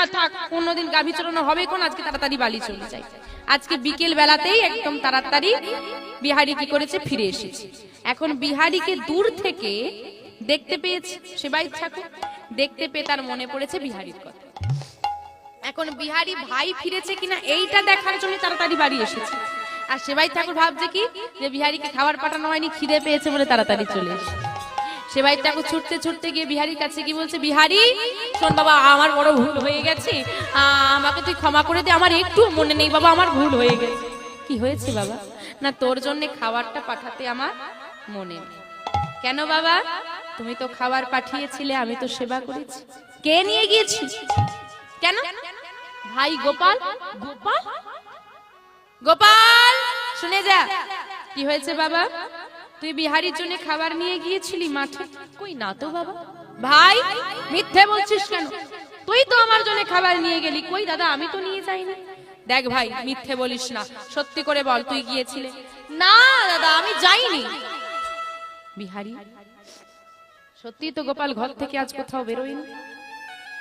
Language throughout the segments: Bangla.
না থাক, অন্যদিন গাভী চড়ানো হবে কোন? আজকে তাড়াতাড়ি বালি চলে যায়। আজকে বিকেল বেলাতেই একদম তাড়াতাড়ি বিহারি কি করেছে? ফিরে এসেছে। এখন বিহারিকে দূর থেকে দেখতে পেয়েছে সেবাই ঠাকুর। দেখতে পেয়ে তার মনে পড়েছে বিহারির কথা। এখন বিহারি ভাই ফিরেছে কিনা এইটা দেখার জন্য তাড়াতাড়ি বাড়ি এসেছে। আর সেবাই ঠাকুর ভাবছে কি? যে বিহারিকে খাবার পাঠানো হয়নি, খিদে পেয়েছে বলে তাড়াতাড়ি চলে এসে সেবাই ঠাকুর ছুটতে ছুটতে গিয়ে বিহারির কাছে কি বলছে, বিহারি, শোন বাবা, আমার বড় ভুল হয়ে গেছে। আমাকে তুই ক্ষমা করে দে, আমার একটু মনে নেই বাবা, আমার ভুল হয়ে গেছে। কি হয়েছে বাবা? না, তোর জন্য খাবারটা পাঠাতে আমার মনে নেই। কেন বাবা? তুমি তো খাবার পাঠিয়েছিলে, আমি তো সেবা করেছি। কে নিয়ে গিয়েছি? কেন? ভাই গোপাল? গোপাল? গোপাল, শুনে যা। কি হয়েছে বাবা? তুই বিহারির জন্য খাবার নিয়ে গিয়েছিলি মাঠে? কই না তো বাবা। ভাই, মিথ্যে বলছিস কেন? তুই তো আমার জন্য খাবার নিয়ে গেলি। কই দাদা, আমি তো নিয়ে যাইনি। দেখ ভাই, মিথ্যে বলিস না। সত্যি করে বল, তুই গিয়েছিলে? না দাদা, আমি যাইনি। বিহারি, সত্যি তো গোপাল ঘর থেকে আজ কোথাও বেরোয়নি।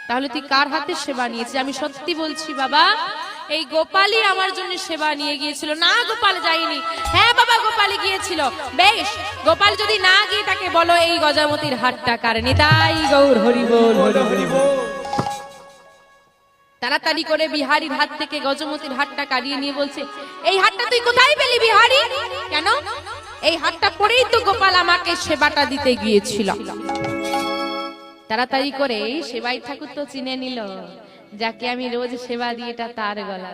তাহলে তুই কার হাতে সেবা নিয়েছিস? আমি সত্যি বলছি বাবা এই গোপালই আমার জন্য সেবা নিয়ে গিয়েছিল। না, গোপাল যায়নি। হ্যাঁ বাবা, গোপাল গিয়েছিল। বেশ, গোপাল যদি না গিয়ে তাকে বলো, এই গজামতির হাটটা কার নিতাই গৌর হরি বল। তাড়াতাড়ি করে বিহারির হাত থেকে গজমতির হাটটা কাড়িয়ে নিয়ে বলছে, এই হাটটা তুই কোথায় পেলি বিহারি? কেন? এই হাটটা পরেই তো গোপাল আমাকে সেবাটা দিতে গিয়েছিল। তাড়াতাড়ি করে সেবাই ঠাকুর তো চিনে নিল। যাকে আমি রোজ সেবা দিই এটা তার গলা।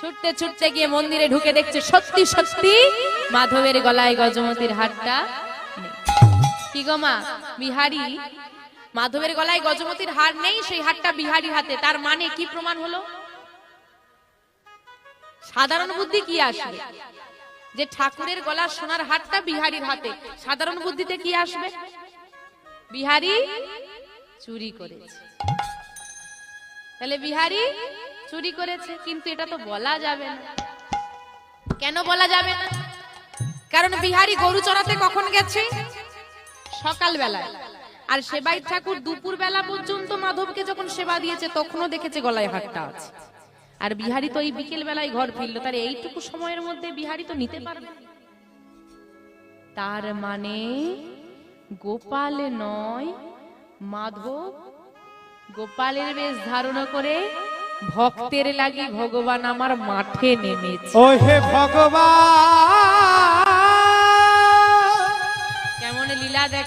ছুটতে ছুটতে গিয়ে মন্দিরে ঢুকে দেখছে সত্যি সত্যি মাধবের গলায় গজমতির হারটা। কি গো মা, বিহারি? মাধবের গলায় গজমতির হার নেই, সেই হারটা বিহারির হাতে। তার মানে কি প্রমাণ হলো? সাধারণ বুদ্ধি কি আসবে? যে ঠাকুরের গলার সোনার হারটা বিহারির হাতে, সাধারণ বুদ্ধিতে কি আসবে? বিহারি চুরি করেছে। তাহলে বিহারি চুরি করেছে, কিন্তু এটা তো বলা যাবে না। কেন বলা যাবে না? কারণ বিহারি গরু চড়াতে কখন গেছে? সকাল বেলায় আর সেবাই ঠাকুর দুপুর বেলা পর্যন্ত মাধবকে যখন সেবা দিয়েছে, তখনও দেখেছে গলায় হাটটা আছে। আর বিহারি তো এই বিকেল বেলায় ঘর ফিরলো, তার এইটুকু সময়ের মধ্যে বিহারি তো নিতে পারবে। তার মানে গোপাল নয়, মাধব গোপালের বেশ ধারণা করে ভক্তের লাগি ভগবান আমার মাঠে নেমেছে। ও হে ভগবান। কেমন লীলা দেখ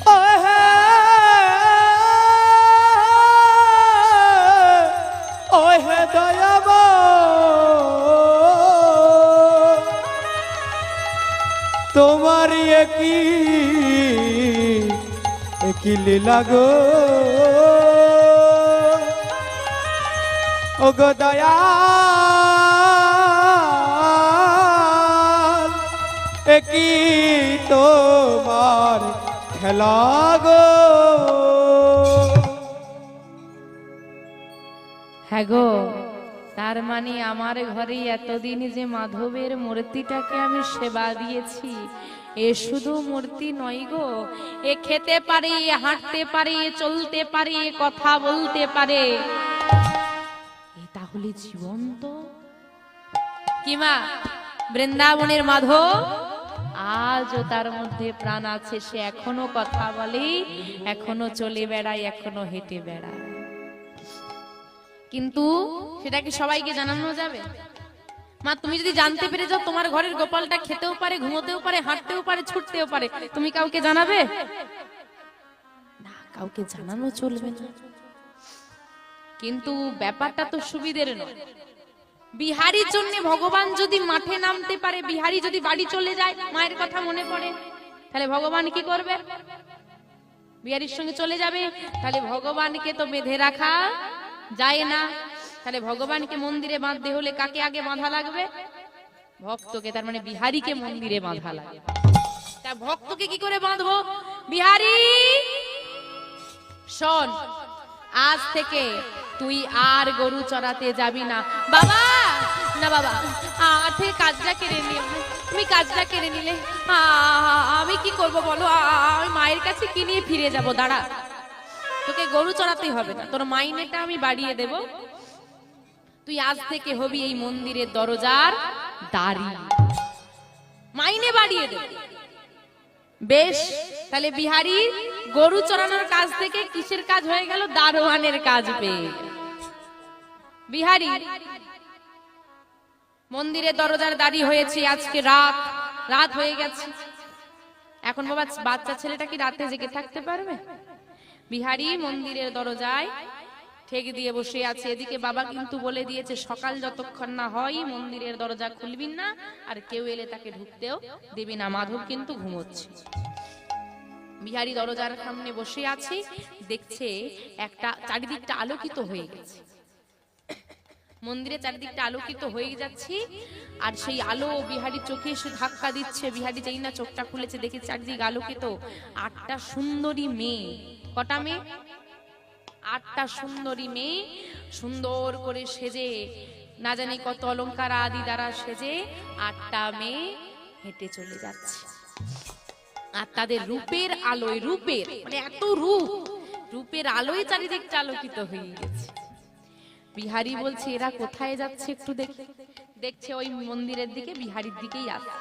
ও হে দয়াব। তোমার একই একই লীলা গো। ও গো দয়াল একই তোমার খেলা গো? হ্যাঁ গো, তার মানে আমার ঘরে এতদিন যে মাধবের মূর্তিটাকে আমি সেবা দিয়েছি, এ শুধু মূর্তি নয় গো, এ খেতে পারে, হাঁটতে পারে, চলতে পারে, কথা বলতে পারে। তাহলে জীবন্ত কিমা, বৃন্দাবনের মাধব, আজও তার মধ্যে প্রাণ আছে, সে এখনও কথা বলে, এখনও চলে বেড়ায়, এখনও হেঁটে বেড়ায়। কিন্তু সেটা কি সবাইকে জানানো যাবে? মা, তুমি যদি জানতে পেরে যাও, তোমার ঘরের গোপালটা খেতেও পারে, ঘুমোতেও পারে, হাঁটতেও পারে, ছুটতেও পারে, তুমি কাউকে জানাবে? না, কাউকে জানানো চলবে না। কিন্তু ব্যাপারটা তো সুবিধের নয়। বিহারির জন্য ভগবান যদি মাঠে নামতে পারে, বিহারি যদি বাড়ি চলে যায়, মায়ের কথা মনে পড়ে, তাহলে ভগবান কি করবে? বিহারির সঙ্গে চলে যাবে, তাহলে ভগবানকে তো বেঁধে রাখা যায় না। তাহলে ভগবানকে মন্দিরে বাঁধতে হলে কাকে আগে বাঁধা লাগবে? ভক্তকে, তার মানে বিহারিকে মন্দিরে বাঁধা লাগে তা ভক্তকে কি করে বাঁধবো? বিহারি, শোন, আজ থেকে তুই আর গরু চড়াতে যাবি না। বাবা! না বাবা আমার থেকে কাজটা কেড়ে নিলে তুমি কাজটা কেড়ে নিলে আমি কি করব বলো? আমি মায়ের কাছে কি নিয়ে ফিরে যাব? দাঁড়া। তোকে গরু চড়াতেই হবে না। তোর মাইনেটা আমি বাড়িয়ে দেব। তুই আজ থেকে হবি এই মন্দিরের দরজার দাঁড়ি। মাইনে বাড়িয়ে দেব বেশ, তাহলে বিহারি গরু চড়ানোর কাজ থেকে কিসের কাজ হয়ে গেল? দারোয়ানের কাজ পেয়ে। বিহারি মন্দিরের দরজার দাঁড়ি হয়েছে আজকে রাত। রাত হয়ে গেছে। এখন বাবা, বাচ্চা ছেলেটা কি রাতে জেগে থাকতে পারবে? বিহারি মন্দিরের দরজায় ঠেক দিয়ে বসে আছে। এদিকে বাবা কিন্তু বলে দিয়েছে, সকাল যতক্ষণ না হয় মন্দিরের দরজা খুলবি না, আর কেউ এলে তাকে ঢুকতেও দেবি না। মাধব কিন্তু ঘুমোচ্ছে। বিহারি দরজার সামনে বসে আছে, দেখছে একটা চারিদিকটা আলোকিত হয়ে গেছে। মন্দিরের চারিদিকটা আলোকিত হয়ে যাচ্ছে, আর সেই আলো বিহারি চোখে এসে ধাক্কা দিচ্ছে। বিহারি যেই না চোখটা খুলেছে, দেখে চারিদিক আলোকিত। আটটা সুন্দরী মেয়ে। কটা মেয়ে? আটটা সুন্দরী মেয়ে সুন্দর করে সেজে, না জানি কত অলঙ্কার আদি দ্বারা সেজে আটটা মেয়ে হেঁটে চলে যাচ্ছে। আর তাদের রূপের আলোয়, রূপের মানে এত রূপ, রূপের আলোয় চারিদিকটা আলোকিত হয়ে গেছে। বিহারি বলছে, এরা কোথায় যাচ্ছে একটু দেখি, দেখছে ওই মন্দিরের দিকে, বিহারির দিকেই আসছে।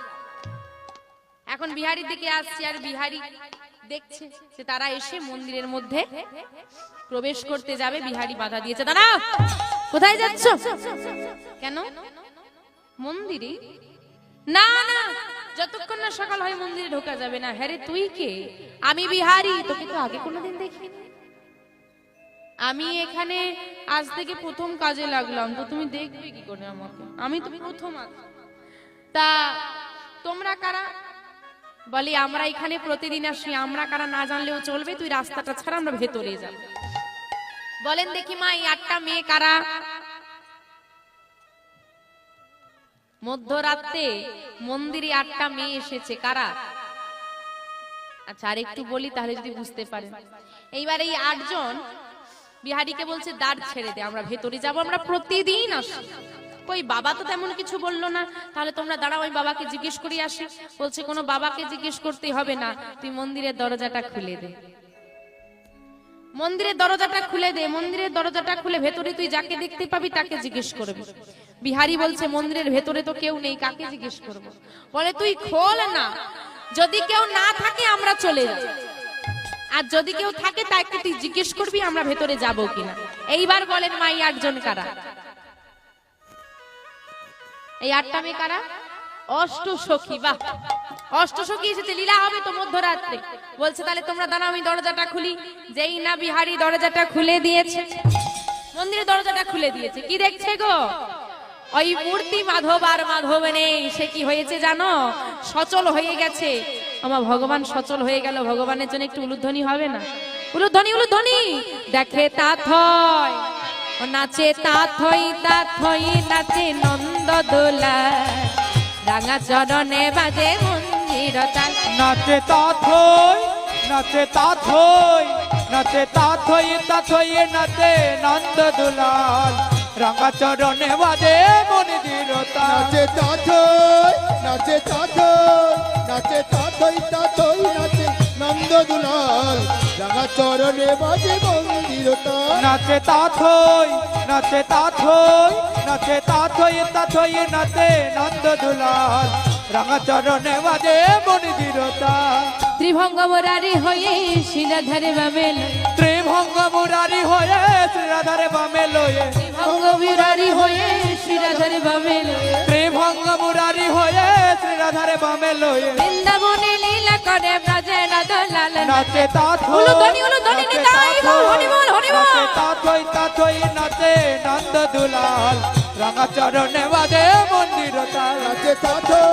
এখন বিহারির দিকে আসছে আর বিহারি দেখছে যে তারা এসে মন্দিরের মধ্যে প্রবেশ করতে যাবে, বিহারি বাধা দিয়েছে। দাঁড়া কোথায় যাচ্ছ? কেন? মন্দিরে? না না, যতক্ষণ না সকাল হয় মন্দিরে ঢোকা যাবে না। হ্যাঁ তুই কে? আমি বিহারি, তোকে তো আগে কোনোদিন দেখিনি। আমি এখানে আজ থেকে প্রথম কাজে লাগলাম, তো তুমি দেখবে কি করে আমাকে? আমি তো প্রথম তা তোমরা কারা? বলি, আমরা এখানে প্রতিদিন আসি, আমরা কারা না জানলেও চলবে, তুই রাস্তাটা ছাড়া আমরা ভেতরে যাব। বলেন দেখি মা, এই আটটা মেয়ে কারা? মধ্যরাতে মন্দিরে আটটা মেয়ে এসেছে, কারা? আচ্ছা আর একটু বলি তাহলে যদি বুঝতে পারেন। এইবার এই আটজন বিহারীকে বলছে, দাঁড় ছেড়ে দে, আমরা ভেতরে যাব, আমরা প্রতিদিন আসি। কই বাবা তো তেমন কিছু বলল না। তাহলে তোমরা দাঁড়াও, ওই বাবাকে জিজ্ঞেস করে আসি। বলছে, কোনো বাবাকে জিজ্ঞেস করতে হবে না। তুই মন্দিরের দরজাটা খুলে দে। মন্দিরের দরজাটা খুলে দে। মন্দিরের দরজাটা খুলে ভেতরে তুই যাকে দেখতে পাবি তাকে জিজ্ঞেস করবি। বিহারি বলছে, মন্দিরের ভেতরে তো কেউ নেই, কাকে জিজ্ঞেস করব? বলে, তুই খোল না। যদি কেউ না থাকে, আমরা চলে যাই আর যদি কেউ থাকে, তাকে তুই জিজ্ঞেস করবি, আমরা ভেতরে যাব কিনা। এইবার বলেন, মাই আটজন কারা? এই আটটা মেয়ে কারা? অষ্ট সখী বাহ। অষ্ট সখী এসেছে, লীলা হবে তো মধ্যরাত্রে। বলছে, তাহলে তোমরা দাঁড়াও, আমি দরজাটা খুলি। যেই না বিহারি দরজাটা খুলে দিয়েছে। মন্দিরের দরজাটা খুলে দিয়েছে। কি দেখছে গো? ওই মূর্তি মাধব আর মাধব নেই সে কি হয়েছে জানো? সচল হয়ে গেছে। আমার ভগবান সচল হয়ে গেল, ভগবানের জন্য একটু উলুধ্বনি হবে না? উলুধ্বনি উলুধ্বনি! দেখে তা থয়। ও নাচে তা থই তা থই নাচে নন্দ দোলা রাঙা চরণে বাজে মন্দির তাল নাচে তাথই নাচে তাথই নাচে তাথই তাথই নাচে নন্দ দুলাল রাঙা চরণে বাদে মন্দির নাচে তাথই নাচে তাথই নাচে তাথই তাথই নাচে নন্দ দুলাল রাঙা চরণে বাজে মন্দির নাচে তাথই নাচে তাথই নাচে তাথই তাথই নাচে নন্দ দুলাল রাঙা চরণে বাজে মন্দির ত্রিভঙ্গ মোরারি হয়ে শিলাধারে বাবেল ত্রিভঙ্গ মুরারি হয়ে শ্রীরাধারে বামে লয়ে ত্রিভঙ্গ বিরারি হয়ে শিলাধারে বাবেল ত্রিভঙ্গ মুরারি হয়ে শ্রীরাধারে বামে লয়ে বৃন্দাবনে লীলা করে ব্রজে নদলাল নাচে তাথই উলুধ্বনি, উলুধ্বনি, নাচে নিতাই গৌর, তাথই, হরিবল, হরিবল। নাচে তাথই তাথই নাচে নন্দ দুলাল। রাঙা চরণে বাদে মন্দির তাল নাচে তাথই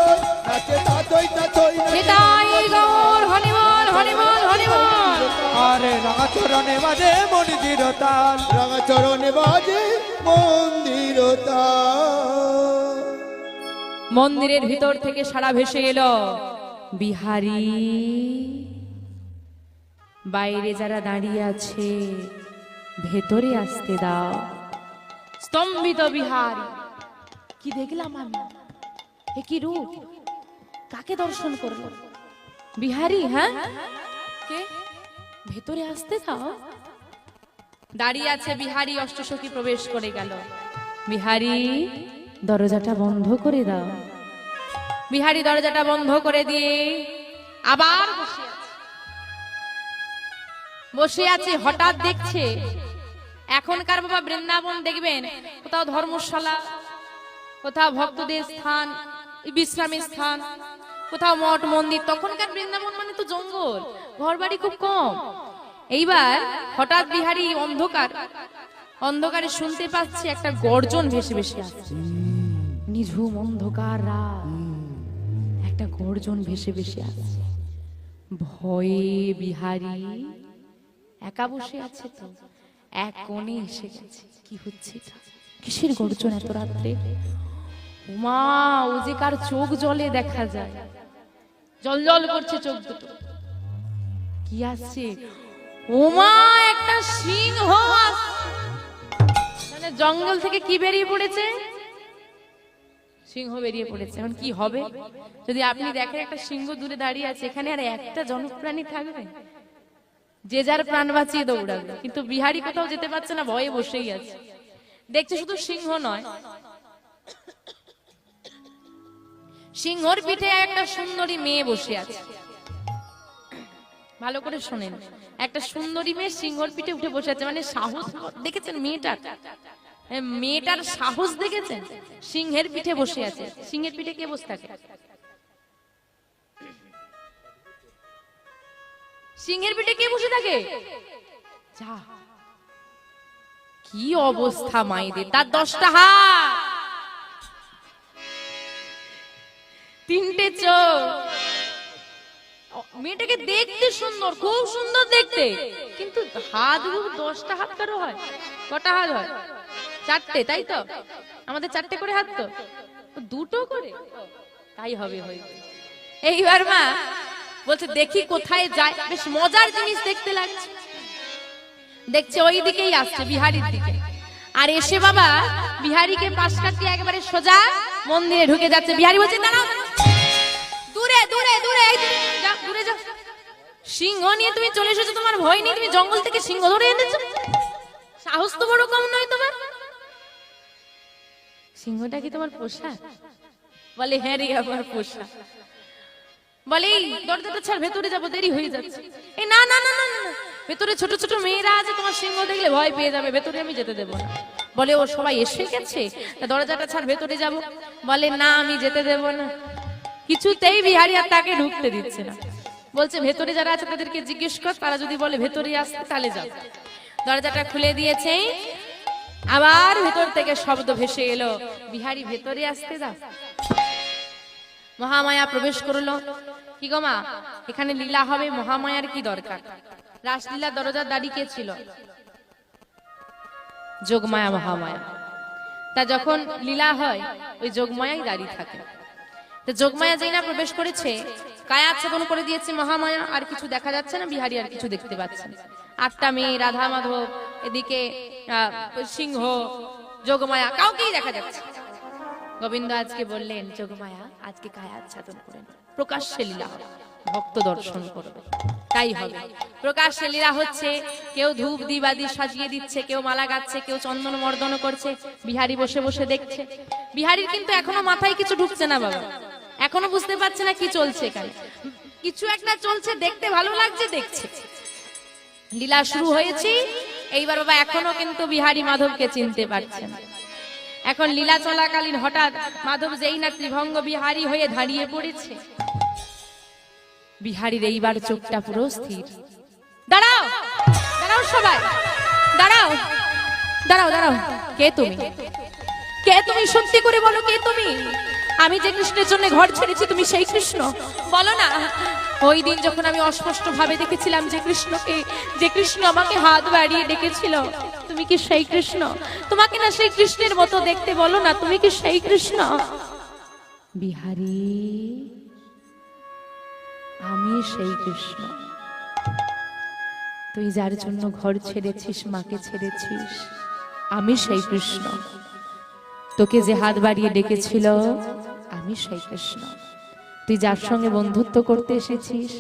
নাচে তাথই আরে রাঙা চরণে বাদে মন্দির তাল। রাঙা চরণে বাজে মন্দির তাল। মন্দিরের ভিতর থেকে সারা ভেসে এলো বিহারি। বাইরে যারা দাঁড়িয়ে আছে ভেতরে আসতে দাও। স্তম্ভিত বিহারি। কি দেখলাম আমি? এ কি রূপ? কাকে দর্শন করব বিহারি হ্যাঁ? কে? ভেতরে আসতে দাও। দাঁড়িয়ে আছে বিহারি, অষ্টসখী প্রবেশ করে গেল। বিহারি, দরজাটা বন্ধ করে দাও। বিহারি, দরজাটা বন্ধ করে দিয়ে আবার বসে আছে। বসে আছে, হঠাৎ দেখছে এখনকার বাবা বৃন্দাবন দেখবেন, কোথাও ধর্মশালা, কোথাও ভক্তদের স্থান বিশ্রামী স্থান। কোথাও মঠ, মন্দির, তখনকার বৃন্দাবন মানে তো জঙ্গল ঘর বাড়ি খুব কম। এইবার হঠাৎ বিহারি অন্ধকার, অন্ধকারে শুনতে পাচ্ছি একটা গর্জন ভেসে ভেসে আসছে। নিঝুম অন্ধকার রাত। একটা গর্জন ভেসে ভেসে আসছে। ভয়ে বিহারি একা বসে আছে তো, এক কোণে এসে গেছে। কি হচ্ছে? কিসের গর্জন এত রাত্রে? মা ও যে কার চোখ জলে দেখা যায়। জল জল করছে চোখ দুটো। কি আসছে ওমা, একটা সিংহ মানে জঙ্গল থেকে কি বেরিয়ে পড়েছে? সিংহ বেরিয়ে পড়েছে। এখন কি হবে? যদি আপনি দেখেন একটা সিংহ দূরে দাঁড়িয়ে আছে, এখানে আর একটা জনপ্রাণী থাকবে? যে যার প্রাণ বাঁচিয়ে দৌড়াবে। কিন্তু বিহারি কোথাও যেতে পারছে না, ভয়ে বসেই আছে। দেখছে শুধু সিংহ নয়। সিংহর পিঠে একটা সুন্দরী মেয়ে বসে আছে। ভালো করে শোনেন। একটা সুন্দরী মেয়ে সিংহর পিঠে উঠে বসে আছে। মানে সাহস, দেখেছেন মেয়েটার? মেয়েটার সাহস দেখেছেন? সিংহের পিঠে বসে আছে। সিংহের পিঠে কে বসে থাকে? সিংহের পিঠে কে বসে থাকে? কি অবস্থা মাইদের। তার দশটা হাত। তিনটে চোখ। মেয়েটাকে দেখতে সুন্দর, খুব সুন্দর দেখতে। কিন্তু হাত দশটা হাত কারও হয়? কটা হাত হয়? চারটে, তাই তো? আমাদের চারটে করে হাত তো? দুটো করে? তাই হবে হয়তো। এইবার মা বলছে, দেখি কোথায় যায়। বেশ মজার জিনিস দেখতে লাগছে। দেখছে ওই দিকেই আসছে, বিহারির দিকে। আর এসে বাবা, বিহারিকে পাশ কাটিয়ে একেবারে সোজা মন্দিরে ঢুকে যাচ্ছে। বিহারি বলছে দাঁড়াও। সিংহ নিয়ে তুমি চলে এসেছ তোমার ভয় নেই তুমি জঙ্গল থেকে সিংহ ধরে এনেছো। সাহস তো বড় কম নয় তোমার। সিংহটা কি তোমার পোষা? বলে হ্যাঁ রে আমার পোষা। বলে দরজাটা ছাড় ভেতরে যাব দেরি হয়ে যাচ্ছে। না না না, না। ভেতরে ছোট ছোট মেয়েরা আছে তোমার সিংহ দেখলে ভয় পেয়ে যাবে ভেতরে আমি যেতে দেবো না। বলে ও সবাই এসে গেছে দরজাটা ছাড় ভেতরে যাব। বলে না আমি যেতে দেবো না। কিছুতেই বিহারি আর তাকে ঢুকতে দিচ্ছে না। বলছে, ভেতরে যারা আছে তাদেরকে জিজ্ঞেস কর, তারা যদি বলে ভেতরে আসতে, তাহলে যাও। দরজাটা খুলে দিয়েছে। আবার ভেতর থেকে শব্দ ভেসে এলো, বিহারি, ভেতরে আসতে দাও। মহামায়া প্রবেশ করল। কি গো মা, এখানে লীলা হবে, মহামায়ার কি দরকার? রাসলীলা দরজার দাঁড়ি কে ছিল? যোগমায়া, মহামায়া। তা যখন লীলা হয়, ওই যোগমায়াই দাঁড়িয়ে থাকে। তো যোগমায়া যেই না প্রবেশ করেছে কায়া ছেদন করে দিয়েছে মহামায়া, আর কিছু দেখা যাচ্ছে না, বিহারি আর কিছু দেখতে পাচ্ছে। আটটা মেয়ে, রাধা মাধব, এদিকে সিংহ, যোগমায়া, কাউকেই দেখা যাচ্ছে গোবিন্দ আজকে বললেন, যোগমায়া, আজকে কায়া আচ্ছাদন করেন প্রকাশ্যে লীলা ভক্ত দর্শন করবে। তাই হবে। প্রকাশ্যে লীলা হচ্ছে, কেউ ধূপ দিবাদি সাজিয়ে দিচ্ছে, কেউ মালা গাচ্ছে, কেউ চন্দন মর্দন করছে, বিহারি বসে বসে দেখছে। বিহারির কিন্তু এখনও মাথায় কিছু ঢুকছে না, বাবা। এখনও বুঝতে পারছে না কি চলছে এখানে। কিছু একটা চলছে, দেখতে ভালো লাগছে, দেখছে। লীলা শুরু হয়েছে। এইবার বাবা এখনও কিন্তু বিহারি মাধবকে চিনতে পারছে না। এখন লীলা চলাকালীন হঠাৎ মাধব যেই না ত্রিভঙ্গ বিহারী হয়ে দাঁড়িয়ে পড়েছে। বিহারীর এইবার চোখটা পুরো স্থির। দাঁড়াও! দাঁড়াও সবাই! দাঁড়াও! দাঁড়াও দাঁড়াও। কে তুমি? কে তুমি? সত্যি করে বলো, কে তুমি? আমি যে কৃষ্ণের জন্য ঘর ছেড়েছি, তুমি সেই কৃষ্ণ। বলো না, ওই দিন যখন আমি অস্পষ্ট ভাবে দেখেছিলাম যে কৃষ্ণকে, যে কৃষ্ণ আমাকে হাত বাড়িয়ে ডেকেছিল, তুমি কি সেই কৃষ্ণ? তোমাকে না সেই কৃষ্ণের মতো দেখতে বলো না, তুমি কি সেই কৃষ্ণ? বিহারি, আমি সেই কৃষ্ণ। তুই যার জন্য ঘর ছেড়েছিস, মাকে ছেড়েছিস, আমি সেই কৃষ্ণ। তোকে যে হাত বাড়িয়ে ডেকেছিল আমি সেই কৃষ্ণ। তুই যার সঙ্গে বন্ধুত্ব করতে এসেছিস,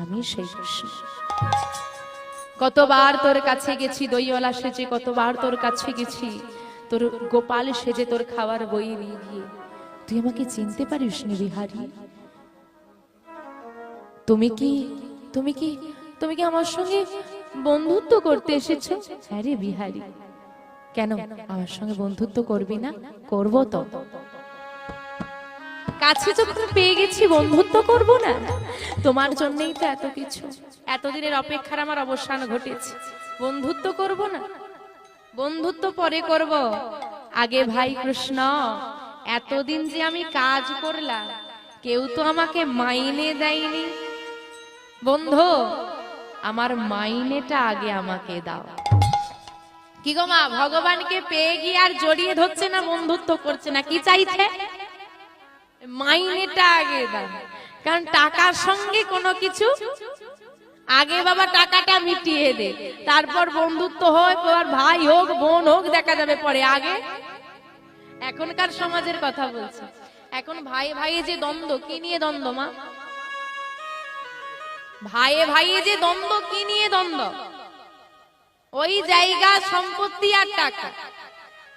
আমি সেই কৃষ্ণ। কতবার তোর কাছে গেছি দইওয়ালা সেজে, কতবার তোর কাছে গেছি, তোর গোপাল সেজে তোর খাবার বই নিয়ে গিয়ে। তুই আমাকে চিনতে পারিস নি বিহারি? তুমি কি তুমি কি তুমি কি আমার সঙ্গে বন্ধুত্ব করতে এসেছ? হ্যাঁ রে বিহারি। কেন, আমার সঙ্গে বন্ধুত্ব করবি না? করব তো। কাছে যখন পেয়ে গেছি, বন্ধুত্ব করব না? তোমার জন্যই তো এত কিছু। এতদিনের অপেক্ষার আমার অবসান ঘটেছে। বন্ধুত্ব করব না? বন্ধুত্ব পরে করব। আগে ভাই কৃষ্ণ, এতদিন যে আমি কাজ করলাম, কেউ তো আমাকে মাইনে দেয়নি। বন্ধু, আমার মাইনেটা আগে আমাকে দাও। কি গো মা, ভগবানকে পেয়ে গিয়ে আর জড়িয়ে ধরছে না, বন্ধুত্ব করছে না, কি চাইছে? মাইনেটা আগে দাও। কারণ টাকার সঙ্গে কোনো কিছু, আগে বাবা টাকাটা মিটিয়ে দে। তারপর বন্ধুত্ব হয় আর ভাই হোক, বোন হোক, দেখা যাবে পরে। আগে এখনকার সমাজের কথা বলছে। এখন ভাই ভাই যে দ্বন্দ্ব, কি নিয়ে দ্বন্দ্ব মা? ভাইয়ে ভাইয়ে যে দ্বন্দ্ব, কি নিয়ে দ্বন্দ্ব? ওই জায়গা, সম্পত্তি আর টাকা।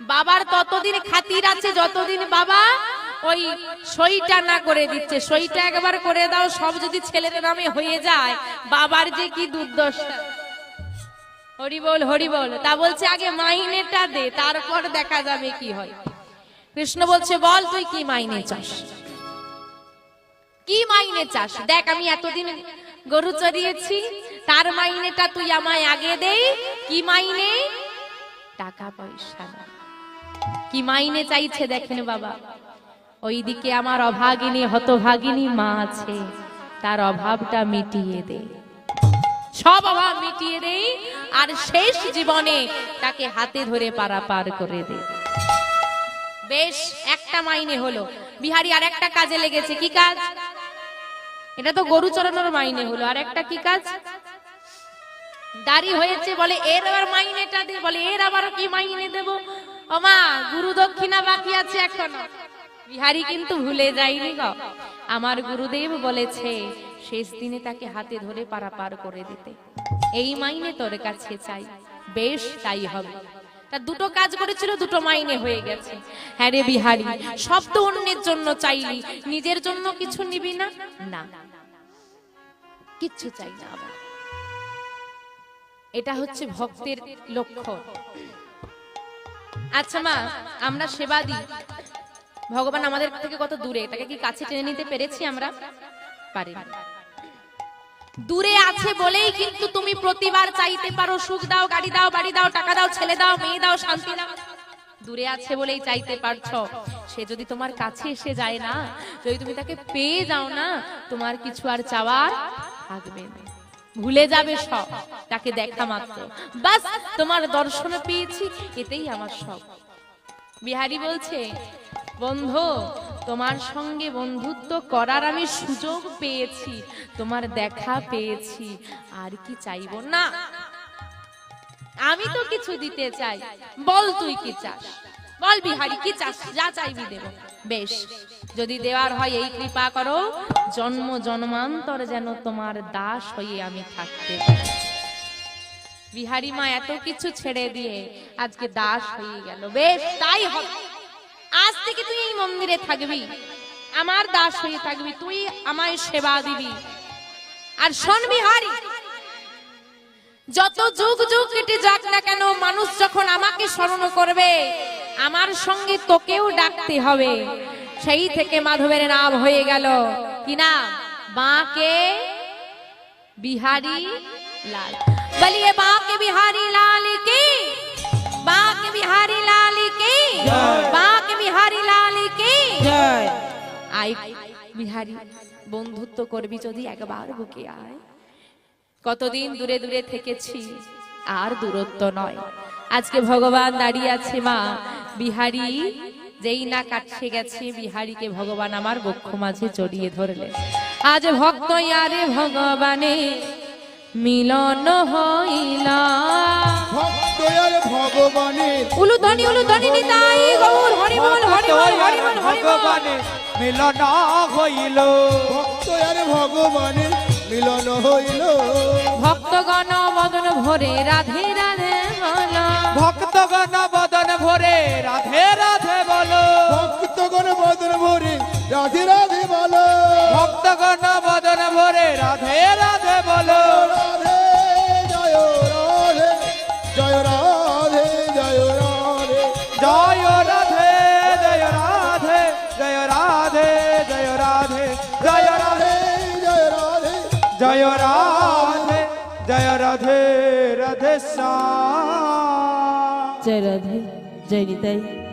বাবার ততদিন খাতির আছে, যতদিন বাবা ওই সইটা না করে দিচ্ছে। সইটা একবার করে দাও, সব যদি ছেলের নামে হয়ে যায়, বাবার যে কি দুর্দশা। হরি বল হরি বল তা বলছে, আগে মাইনেটা দে, তারপর দেখা যাবে কি হয়। কৃষ্ণ বলছে, বল, তুই কি মাইনে চাস? কি মাইনে চাস? দেখ, আমি এতদিন গরু চড়িয়েছি তার মাইনেটা তুই আমায় আগে দেই কি মাইনে? টাকা পয়সা। কি মাইনে চাইছে, দেখেন বাবা। ওইদিকে আমার অভাগিনী, হতভাগিনী মা আছে। তার অভাবটা মিটিয়ে দে। সব অভাব মিটিয়ে দেই আর শেষ জীবনে তাকে হাতে ধরে পারাপার করে দে। বেশ, একটা মাইনে হলো। বিহারি আর একটা কাজে লেগেছে। কি কাজ? এটা তো গরু চড়ানোর মাইনে হলো। আর একটা কি কাজ? দাড়ি হয়েছে বলে, এর আবার মাইনেটা দে। বলে, এর আবার কি মাইনে দেব? ওমা, গুরু দক্ষিণা বাকি আছে এখনও। বিহারি কিন্তু ভুলে যায়নি গো। আমার গুরুদেব বলেছে, শেষ দিনে তাকে হাতে ধরে পারাপার করে দিতে। এই মাইনে তোর কাছে চাই, বেশ তাই হবে। তা দুটো কাজ করেছিল, দুটো মাইনে হয়ে গেছে। হ্যাঁ রে বিহারি, সব তো অন্যের জন্য চাইলি, নিজের জন্য কিছু নিবি না? না, কিচ্ছু চাই না আবার। এটা হচ্ছে ভক্তের লক্ষ্য। আচ্ছা মা, আমরা সেবা দিই। ভগবান আমাদের থেকে কত দূরে? এটাকে কি কাছে টেনে নিতে পেরেছি আমরা? পারি দূরে আছে বলেই কিন্তু তুমি প্রতিবার চাইতে পারো, সুখ দাও, গাড়ি দাও, বাড়ি দাও, টাকা দাও, ছেলে দাও, মেয়ে দাও, শান্তি দাও। দূরে আছে বলেই চাইতে পারছ। সে যদি তোমার কাছে এসে যায় না, যদি তুমি তাকে পেয়ে যাও না, তোমার কিছু আর চাওয়ার থাকবে না। ভুলে যাবে সব, তাকে দেখা মাত্র। বাস, তোমার দর্শন পেয়েছি, এতেই আমার সব বিহারি বলছে বন্ধু, তোমার সঙ্গে বন্ধুত্ব করার আমি সুযোগ পেয়েছি, তোমার দেখা পেয়েছি, আর কি চাইব না? আমি তো কিছু দিতে চাই, বল তুই কি চাস? বল বিহারি, কি চাস? যা চাইবি দেব। বেশ, যদি দেওয়ার হয় এই কৃপা করো, জন্ম জন্মান্তর যেন তোমার দাস হয়ে আমি থাকতে বিহারি মা, এত কিছু ছেড়ে দিয়ে আজকে দাস হয়ে গেল। বেশ, তাই হবে। আজ থেকে তুই এই মন্দিরে থাকবি। আমার দাস হয়ে থাকবি, তুই আমায় সেবা দিবি। আর শোনবিহারি যত যুগ যুগ কেটে যাক না কেন, মানুষ যখন আমাকে স্মরণ করবে, আমার সঙ্গে তোকেও ডাকতে হবে। সেই থেকে মাধবের নাম হয়ে গেল। কি না বাঁকে বিহারি লাল। বলিয়ে বাঁকে বিহারি লাল কি? বাঁকে বিহারি লাল কি? की আয় বিহারি, বন্ধুত্ব করবি যদি একবার বুকে আয়। কতদিন দূরে দূরে থেকেছি, আর দূরত্ব নয়। আজকে ভগবান দাঁড়িয়ে আছে মা বিহারি, যেই না কাটছে গেছে বিহারিকে ভগবান আমার বক্ষ মাঝে জড়িয়ে ধরলেন। আজ ভক্ত আরে ভগবানে মিলন হইলা। ভক্ত আর ভগবানের উলু ধ্বনি উলু ধ্বনি নিতাই গৌর হরি বল হরি বল হরি বল হরি বল ভগবানে মিলন হইল। ভক্ত আর ভগবানের মিলন হইল। ভক্তগণ মদন ভরে রাধে রাধে বলো। ভক্তগণ বদন ভরে রাধে রাধে বলো। ভক্তগণ বদন ভরে রাধে রাধে বলো। ভক্তগণ বদন ভরে রাধে রাধে বলো। રાધે શ્યામ જય રાધે જય નિતાઈ